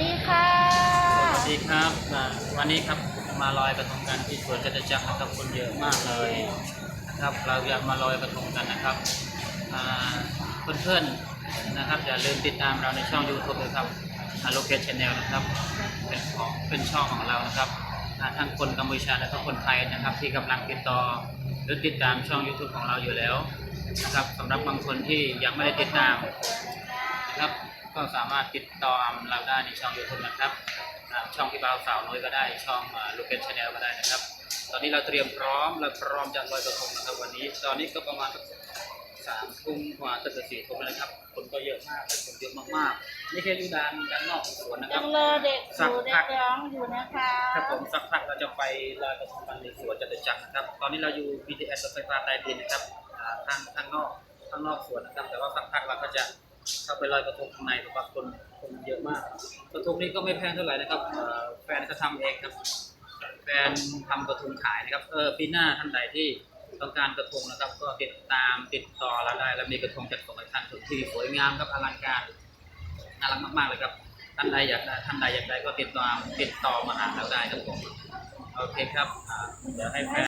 ดีค่ะ สวัสดีครับ วันนี้ครับมาลอยกระทงกันที่สวนจตุจักรนะครับคนเยอะมากเลยนะครับ เราอยากมาลอยกระทงกันนะครับเพื่อนๆนะครับอย่าลืมติดตามเราในช่อง YouTube เลยครับโลเคชันแนลนะครับเป็นของเป็นช่องของเรานะครับทั้งคนกัมพูชาและก็คนไทยนะครับ ที่กำลังติดต่อหรือติดตามช่อง YouTube ของเราอยู่แล้วนะครับสำหรับบางคนที่ยังไม่ได้ติดตามนะครับ ก็สามารถติดต่อเราได้ในช่อง YouTube นะครับอ่าช่องพี่บ่าวสาวน้อยก็ได้ ช่องลูกเป็นชาแนลก็ได้นะครับ ตอนนี้เราเตรียมพร้อมเราพร้อมจะลอยกระทงนะครับวันนี้ ตอนนี้ก็ประมาณสักสามทุ่มกว่าจะสี่ทุ่มแล้วนะครับ คนก็เยอะมากเลยคนเยอะมากๆ นี่แค่อยู่ด้านด้านนอกของสวนนะคยัรับงเลอเด็กอยู่เด็กร้องอยู่นะคะครับผมสักพักเราจะไปลอยกระทงกันในสวนจตุจักรนะครับ ตอนนี้เราอยู่ BTS รถไฟฟ้าใต้ดินนะครับอ่าทางทางนอกทางนอกสวนนะครับ แต่ว่าสักพักเราก็จะ เข้าไปลอยกระทงข้างในเพราะว่าคนคนเยอะมาก กระทงนี้ก็ไม่แพงเท่าไหร่นะครับแฟนก็ทำเองครับ แฟนทำกระทงขายนะครับ เออปีหน้าท่านใดที่ต้องการกระทงนะครับ ก็ติดตามติดต่อเราได้แล้วมีกระทงจัดส่งให้ท่านถึงที่สวยงามครับอลังการน่ารักมากๆเลยครับท่านใดอยากท่านใดอยากได้ก็ติดต่อติดต่อมาหาเราได้ครับผมโอเคครับเดี๋ยวให้แฟน